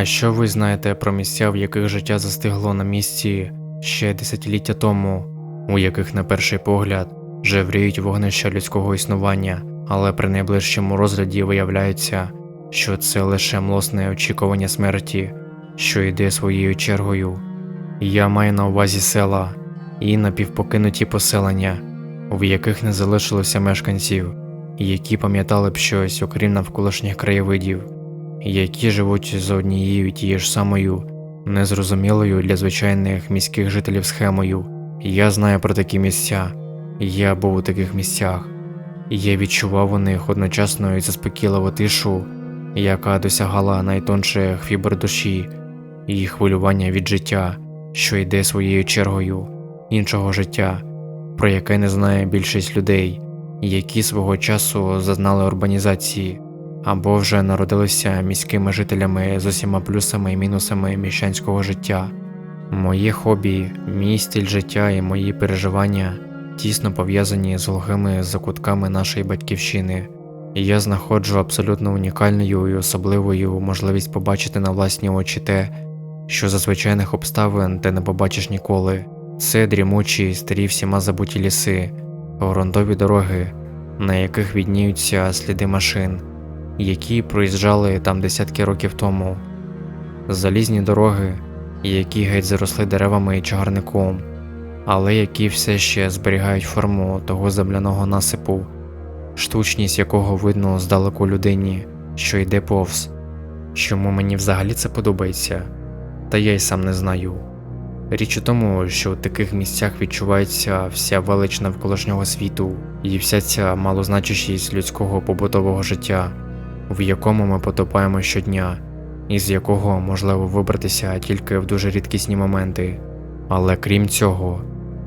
А що ви знаєте про місця, в яких життя застигло на місці ще десятиліття тому, у яких на перший погляд жевріють вогнища людського існування, але при найближчому розгляді виявляється, що це лише млосне очікування смерті, що йде своєю чергою. Я маю на увазі села і напівпокинуті поселення, в яких не залишилося мешканців, які пам'ятали б щось, окрім навколишніх краєвидів, які живуть за однією тією ж самою, незрозумілою для звичайних міських жителів схемою. Я знаю про такі місця, я був у таких місцях, я відчував у них одночасно і заспокійливу тишу, яка досягала найтонших фібр душі, і хвилювання від життя, що йде своєю чергою, іншого життя, про яке не знає більшість людей, які свого часу зазнали урбанізації або вже народилися міськими жителями з усіма плюсами і мінусами міщанського життя. Моє хобі, мій стиль життя і мої переживання тісно пов'язані з глухими закутками нашої батьківщини. І я знаходжу абсолютно унікальною і особливою можливість побачити на власні очі те, що за звичайних обставин ти не побачиш ніколи. Це дрімучі, старі всіма забуті ліси, грунтові дороги, на яких відніються сліди машин, які проїжджали там десятки років тому, залізні дороги, які геть заросли деревами і чагарником, але які все ще зберігають форму того земляного насипу, штучність якого видно здалеку людині, що йде повз. Чому мені взагалі це подобається? Та я й сам не знаю. Річ у тому, що в таких місцях відчувається вся велич навколишнього світу і вся ця малозначущість людського побутового життя, в якому ми потопаємо щодня, і з якого можливо вибратися тільки в дуже рідкісні моменти. Але крім цього,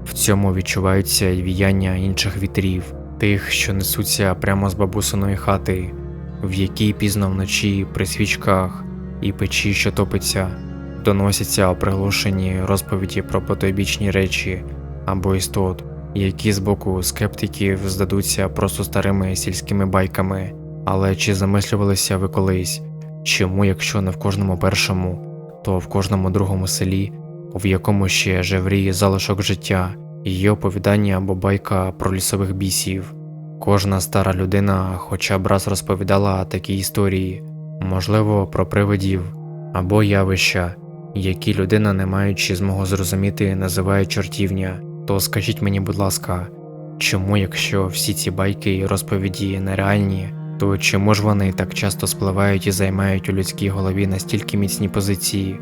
в цьому відчуваються й віяння інших вітрів, тих, що несуться прямо з бабусиної хати, в якій пізно вночі при свічках і печі, що топиться доносяться приглушені розповіді про потойбічні речі або істот, які з боку скептиків здадуться просто старими сільськими байками. Але чи замислювалися ви колись, чому, якщо не в кожному першому, то в кожному другому селі, в якому ще жевріє залишок життя, є оповідання або байка про лісових бісів? Кожна стара людина хоча б раз розповідала такі історії, можливо, про привидів або явища, які людина, не маючи змогу зрозуміти, називає чортівня, то скажіть мені, будь ласка, чому, якщо всі ці байки і розповіді нереальні, то чому ж вони так часто спливають і займають у людській голові настільки міцні позиції,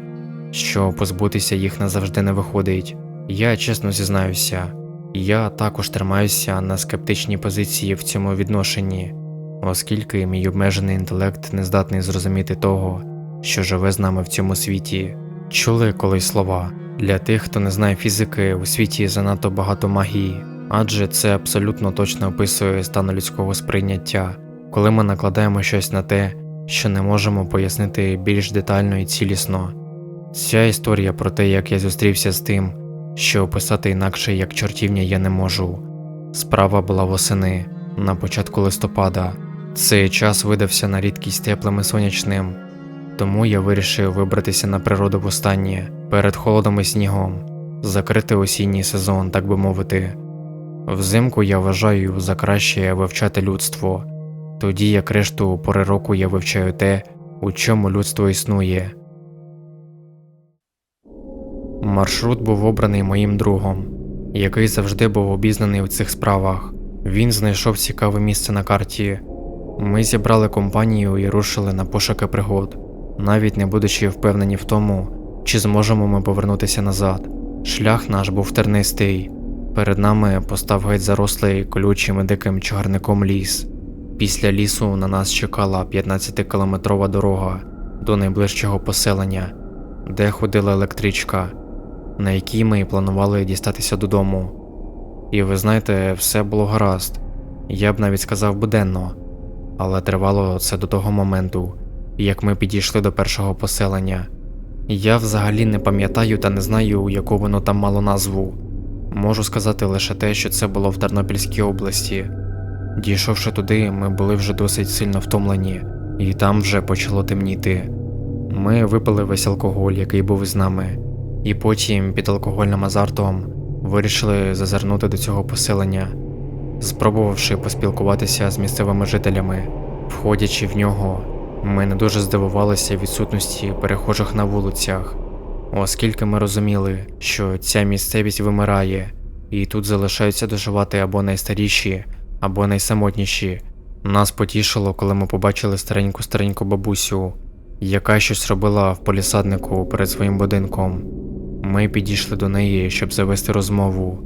що позбутися їх назавжди не виходить? Я чесно зізнаюся, я також тримаюся на скептичній позиції в цьому відношенні, оскільки мій обмежений інтелект не здатний зрозуміти того, що живе з нами в цьому світі. Чули колись слова для тих, хто не знає фізики, у світі занадто багато магії, адже це абсолютно точно описує стан людського сприйняття, коли ми накладаємо щось на те, що не можемо пояснити більш детально і цілісно. Ця історія про те, як я зустрівся з тим, що описати інакше як чортівня я не можу. Справа була восени, на початку листопада. Цей час видався на рідкість теплим і сонячним тому я вирішив вибратися на природу востаннє перед холодом і снігом, закрити осінній сезон, так би мовити. Взимку я вважаю за краще вивчати людство, тоді як решту пори року я вивчаю те, у чому людство існує. Маршрут був обраний моїм другом, який завжди був обізнаний у цих справах. Він знайшов цікаве місце на карті. Ми зібрали компанію і рушили на пошуки пригод навіть не будучи впевнені в тому, чи зможемо ми повернутися назад. Шлях наш був тернистий. Перед нами постав геть зарослий колючим і диким чагарником ліс. Після лісу на нас чекала 15-кілометрова дорога до найближчого поселення, де ходила електричка, на якій ми планували дістатися додому. І ви знаєте, все було гаразд, я б навіть сказав буденно, але тривало це до того моменту, як ми підійшли до першого поселення. Я взагалі не пам'ятаю та не знаю, яку воно там мало назву. Можу сказати лише те, що це було в Тернопільській області. Дійшовши туди, ми були вже досить сильно втомлені, і там вже почало темніти. Ми випили весь алкоголь, який був з нами, і потім під алкогольним азартом вирішили зазирнути до цього поселення, спробувавши поспілкуватися з місцевими жителями. Входячи в нього, ми не дуже здивувалися відсутності перехожих на вулицях, оскільки ми розуміли, що ця місцевість вимирає, і тут залишаються доживати або найстаріші, або найсамотніші. Нас потішило, коли ми побачили стареньку стареньку бабусю, яка щось робила в полісаднику перед своїм будинком. Ми підійшли до неї, щоб завести розмову.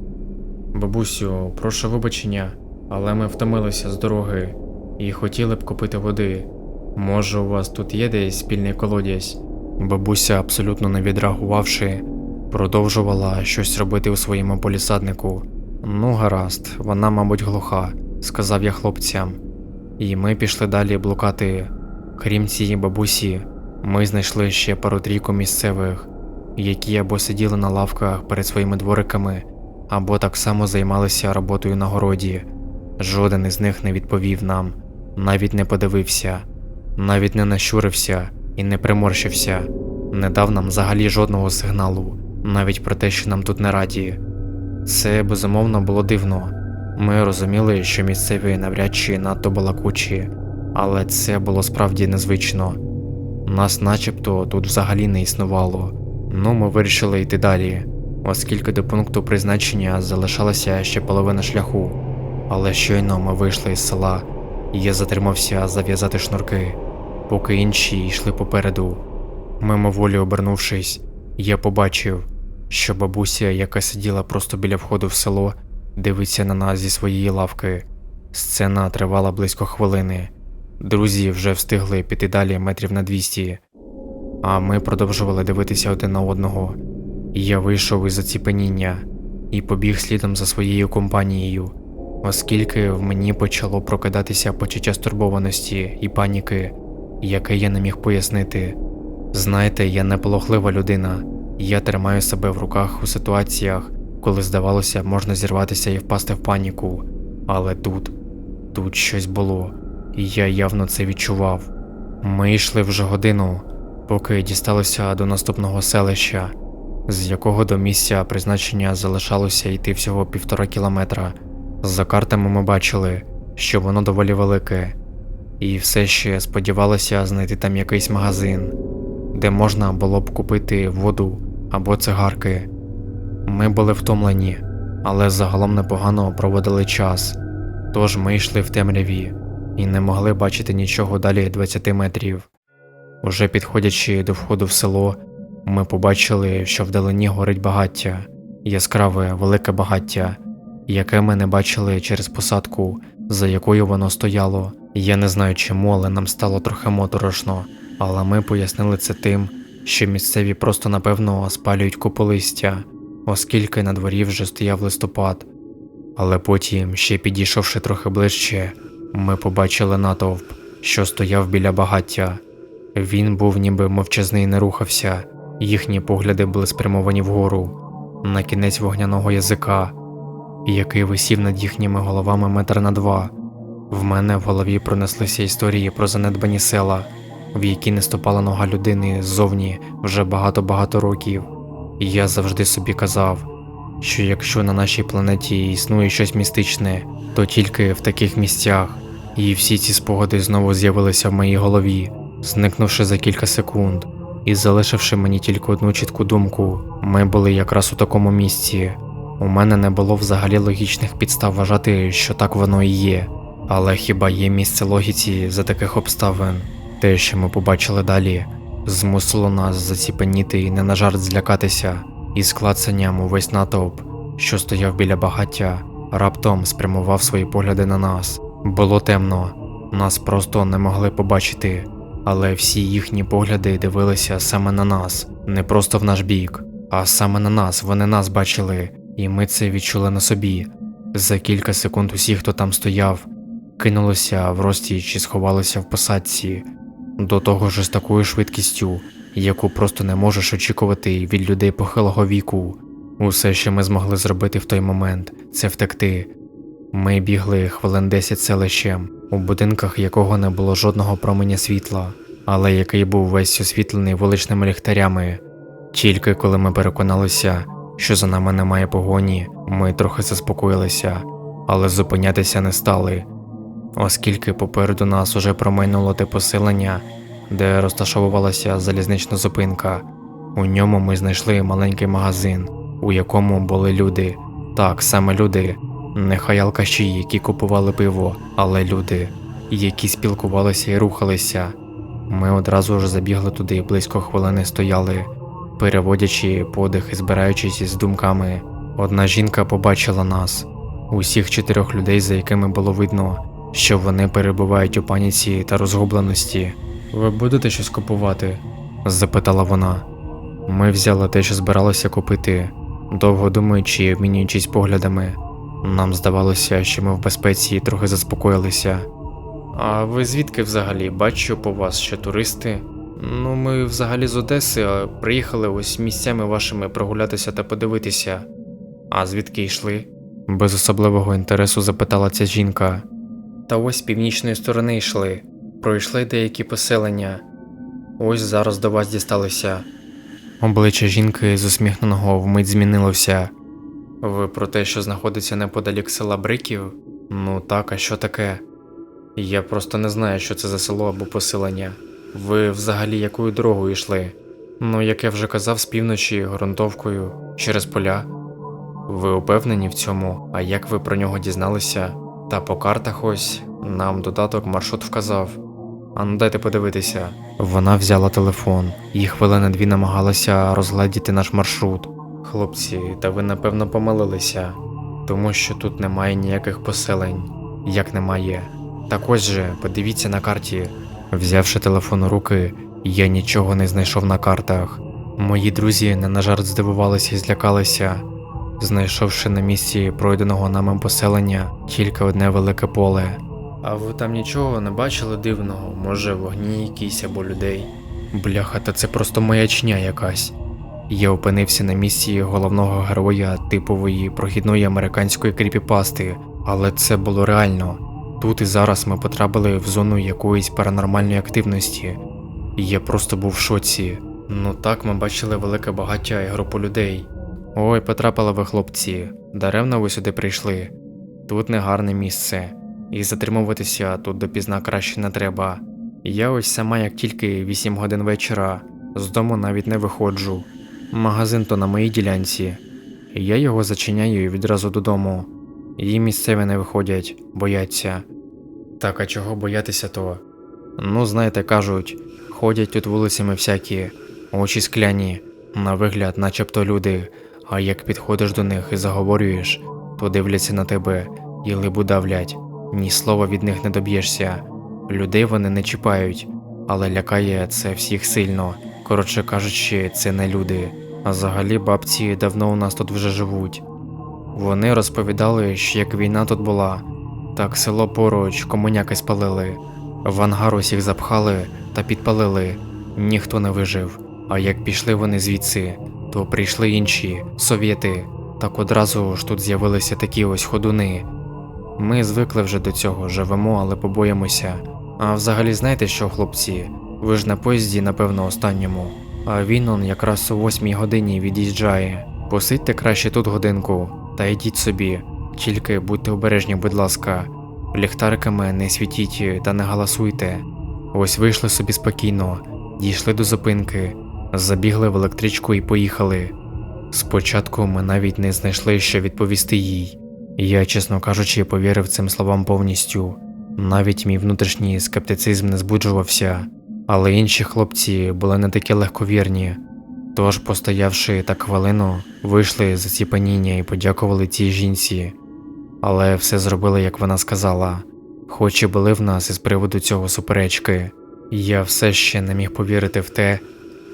Бабусю, прошу вибачення, але ми втомилися з дороги і хотіли б купити води. Може, у вас тут є десь спільний колодязь? Бабуся, абсолютно не відреагувавши, продовжувала щось робити у своєму полісаднику. Ну, гаразд, вона, мабуть, глуха, сказав я хлопцям. І ми пішли далі блукати. Крім цієї бабусі, ми знайшли ще пару трійку місцевих, які або сиділи на лавках перед своїми двориками, або так само займалися роботою на городі. Жоден із них не відповів нам, навіть не подивився, навіть не нащурився і не приморщився, не дав нам взагалі жодного сигналу, навіть про те, що нам тут не раді. Це безумовно було дивно. Ми розуміли, що місцеві навряд чи надто балакучі, але це було справді незвично. Нас начебто тут взагалі не існувало. Ну, ми вирішили йти далі, оскільки до пункту призначення залишалася ще половина шляху. Але щойно ми вийшли із села, і я затримався зав'язати шнурки, поки інші йшли попереду. Мимоволі обернувшись, я побачив, що бабуся, яка сиділа просто біля входу в село, дивиться на нас зі своєї лавки. Сцена тривала близько хвилини. Друзі вже встигли піти далі метрів на 200, а ми продовжували дивитися один на одного. Я вийшов із заціпеніння і побіг слідом за своєю компанією, оскільки в мені почало прокидатися почуття стурбованості і паніки, яке я не міг пояснити. Знаєте, я не полохлива людина, я тримаю себе в руках у ситуаціях, коли здавалося, можна зірватися і впасти в паніку. Але тут, тут щось було, і я явно це відчував. Ми йшли вже годину, поки дісталися до наступного селища, з якого до місця призначення залишалося йти всього півтора кілометра. За картами ми бачили, що воно доволі велике, і все ще сподівалися знайти там якийсь магазин, де можна було б купити воду або цигарки. Ми були втомлені, але загалом непогано проводили час, тож ми йшли в темряві і не могли бачити нічого далі 20 метрів. Уже підходячи до входу в село, ми побачили, що вдалині горить багаття, яскраве велике багаття, яке ми не бачили через посадку, за якою воно стояло. Я не знаю чому, але нам стало трохи моторошно, але ми пояснили це тим, що місцеві просто напевно спалюють купу листя, оскільки на дворі вже стояв листопад. Але потім, ще підійшовши трохи ближче, ми побачили натовп, що стояв біля багаття. Він був ніби мовчазний не рухався, їхні погляди були спрямовані вгору, на кінець вогняного язика, який висів над їхніми головами метр на два. В мене в голові пронеслися історії про занедбані села, в які не ступала нога людини ззовні вже багато-багато років. І я завжди собі казав, що якщо на нашій планеті існує щось містичне, то тільки в таких місцях, і всі ці спогади знову з'явилися в моїй голові, зникнувши за кілька секунд, і залишивши мені тільки одну чітку думку, ми були якраз у такому місці. У мене не було взагалі логічних підстав вважати, що так воно і є. Але хіба є місце логіці за таких обставин? Те, що ми побачили далі, змусило нас заціпеніти і не на жарт злякатися, і з клацанням увесь натовп, що стояв біля багаття, раптом спрямував свої погляди на нас. Було темно, нас просто не могли побачити, але всі їхні погляди дивилися саме на нас, не просто в наш бік, а саме на нас. Вони нас бачили, і ми це відчули на собі. За кілька секунд усі, хто там стояв, кинулися в рості чи сховалися в посадці, до того ж з такою швидкістю, яку просто не можеш очікувати від людей похилого віку. Усе, що ми змогли зробити в той момент, це втекти. Ми бігли хвилин 10 селищем, у будинках якого не було жодного променя світла. але який був весь освітлений вуличними ліхтарями. Тільки коли ми переконалися, що за нами немає погоні, ми трохи заспокоїлися, але зупинятися не стали, оскільки попереду нас уже промайнуло те поселення, де розташовувалася залізнична зупинка. У ньому ми знайшли маленький магазин, у якому були люди. Так, саме люди, не хаялкаші, які купували пиво, але люди, які спілкувалися і рухалися. Ми одразу ж забігли туди, близько хвилини стояли, переводячи подих і збираючись із думками. Одна жінка побачила нас, усіх чотирьох людей, за якими було видно, що вони перебувають у паніці та розгубленості. Ви будете щось купувати? запитала вона. Ми взяли те, що збиралося купити, довго думаючи і обмінюючись поглядами. Нам здавалося, що ми в безпеці і трохи заспокоїлися. А ви звідки взагалі? Бачу по вас, що туристи. Ну, ми взагалі з Одеси, приїхали ось місцями вашими прогулятися та подивитися. А звідки йшли? Без особливого інтересу запитала ця жінка. Та ось з північної сторони йшли, пройшли деякі поселення. Ось зараз до вас дісталися. Обличчя жінки з усміхненого вмить змінилося. Ви про те, що знаходиться неподалік села Бриків? Ну так, а що таке? Я просто не знаю, що це за село або поселення. Ви взагалі якою дорогою йшли? Ну, як я вже казав, з півночі ґрунтовкою, через поля. Ви упевнені в цьому, а як ви про нього дізналися? Та по картах ось нам додаток маршрут вказав. Ану дайте подивитися. Вона взяла телефон і хвилини дві намагалася розгледіти наш маршрут. Хлопці, та ви напевно помилилися, тому що тут немає ніяких поселень. Як немає. Так ось же, подивіться на карті. Взявши телефон у руки, я нічого не знайшов на картах. Мої друзі не на жарт здивувалися і злякалися, знайшовши на місці пройденого нами поселення тільки одне велике поле. А ви там нічого не бачили дивного, може вогні якісь або людей? Бляха, та це просто маячня якась. Я опинився на місці головного героя типової прохідної американської кріпіпасти, але це було реально. Тут і зараз ми потрапили в зону якоїсь паранормальної активності. І я просто був в шоці. Ну так ми бачили велике багаття і групу людей. Ой, потрапили ви, хлопці, даремно ви сюди прийшли. Тут негарне місце, і затримуватися тут допізна краще не треба. Я ось сама, як тільки 8 годин вечора, з дому навіть не виходжу. Магазин то на моїй ділянці. Я його зачиняю відразу додому. Її місцеві не виходять, бояться. Так, а чого боятися то? Ну, знаєте, кажуть, ходять тут вулицями всякі, очі скляні, на вигляд, начебто люди, а як підходиш до них і заговорюєш, то дивляться на тебе і либу давлять, ні слова від них не доб'єшся. Людей вони не чіпають, але лякає це всіх сильно. Коротше кажучи, це не люди. А взагалі бабці давно у нас тут вже живуть. Вони розповідали, що як війна тут була, так село поруч комуняки спалили, в ангар усіх запхали та підпалили, ніхто не вижив. А як пішли вони звідси, то прийшли інші совєти, так одразу ж тут з'явилися такі ось ходуни. Ми звикли вже до цього, живемо, але побоїмося. А взагалі знаєте що, хлопці? Ви ж на поїзді, напевно, останньому. А він он якраз о восьмій годині від'їжджає. Посидьте краще тут годинку, та йдіть собі. Тільки будьте обережні, будь ласка. Ліхтариками не світіть та не галасуйте. Ось вийшли собі спокійно, дійшли до зупинки, забігли в електричку і поїхали. Спочатку ми навіть не знайшли, що відповісти їй. Я, чесно кажучи, повірив цим словам повністю. Навіть мій внутрішній скептицизм не збуджувався, але інші хлопці були не такі легковірні. Тож, постоявши так хвилину, вийшли з оціпаніння і подякували цій жінці. Але все зробили, як вона сказала, хоч і були в нас із приводу цього суперечки. Я все ще не міг повірити в те,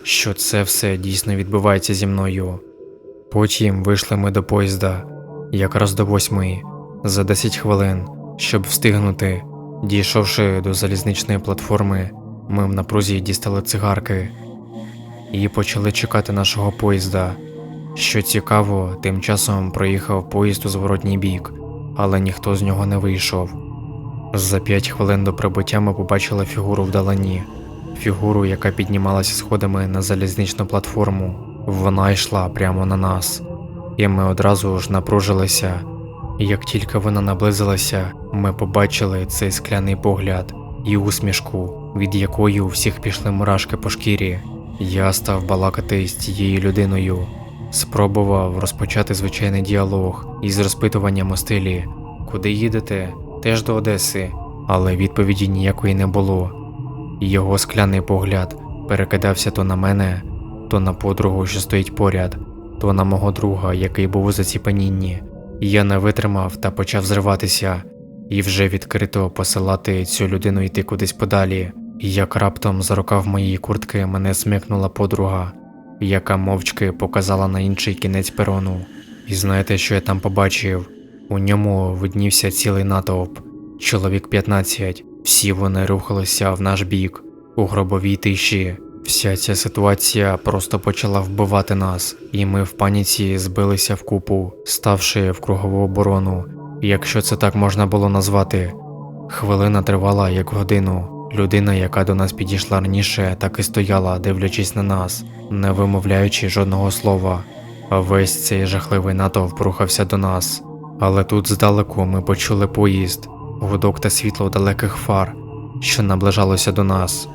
що це все дійсно відбувається зі мною. Потім вийшли ми до поїзда, якраз до восьмої, за 10 хвилин, щоб встигнути. Дійшовши до залізничної платформи, ми в напрузі дістали цигарки і почали чекати нашого поїзда. Що цікаво, тим часом проїхав поїзд у зворотній бік, але ніхто з нього не вийшов. За п'ять хвилин до прибуття ми побачили фігуру вдалині. Фігуру, яка піднімалася сходами на залізничну платформу. Вона йшла прямо на нас, і ми одразу ж напружилися. Як тільки вона наблизилася, ми побачили цей скляний погляд і усмішку, від якої у всіх пішли мурашки по шкірі. Я став балакати з цією людиною, спробував розпочати звичайний діалог із розпитуванням у стилі Куди їдете? Теж до Одеси, але відповіді ніякої не було. Його скляний погляд перекидався то на мене, то на подругу, що стоїть поряд, то на мого друга, який був у заціпанінні. Я не витримав та почав зриватися, і вже відкрито посилати цю людину йти кудись подалі. Як раптом за рукав моєї куртки мене смикнула подруга, яка мовчки показала на інший кінець перону. І знаєте, що я там побачив? У ньому виднівся цілий натовп, чоловік 15, всі вони рухалися в наш бік, у гробовій тиші. Вся ця ситуація просто почала вбивати нас, і ми в паніці збилися в купу, ставши в кругову оборону, якщо це так можна було назвати. Хвилина тривала як годину. Людина, яка до нас підійшла раніше, так і стояла, дивлячись на нас, не вимовляючи жодного слова. Весь цей жахливий натовп рухався до нас. Але тут здалеку ми почули поїзд, гудок та світло далеких фар, що наближалося до нас.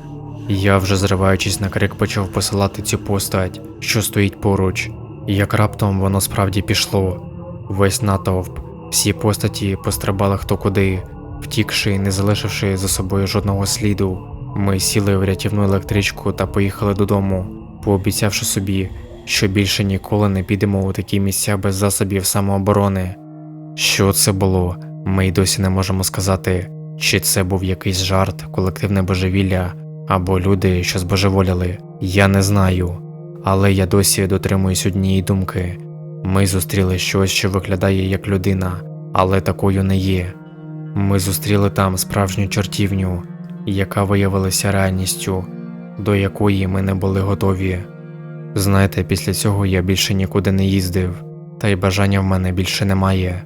Я, вже зриваючись на крик, почав посилати цю постать, що стоїть поруч, і як раптом воно справді пішло. Весь натовп, всі постаті пострибали хто куди, втікши і не залишивши за собою жодного сліду. Ми сіли в рятівну електричку та поїхали додому, пообіцявши собі, що більше ніколи не підемо у такі місця без засобів самооборони. Що це було? Ми й досі не можемо сказати, чи це був якийсь жарт, колективне божевілля або люди, що збожеволіли. Я не знаю, але я досі дотримуюсь однієї думки. Ми зустріли щось, що виглядає як людина, але такою не є. Ми зустріли там справжню чортівню, яка виявилася реальністю, до якої ми не були готові. Знаєте, після цього я більше нікуди не їздив, та й бажання в мене більше немає.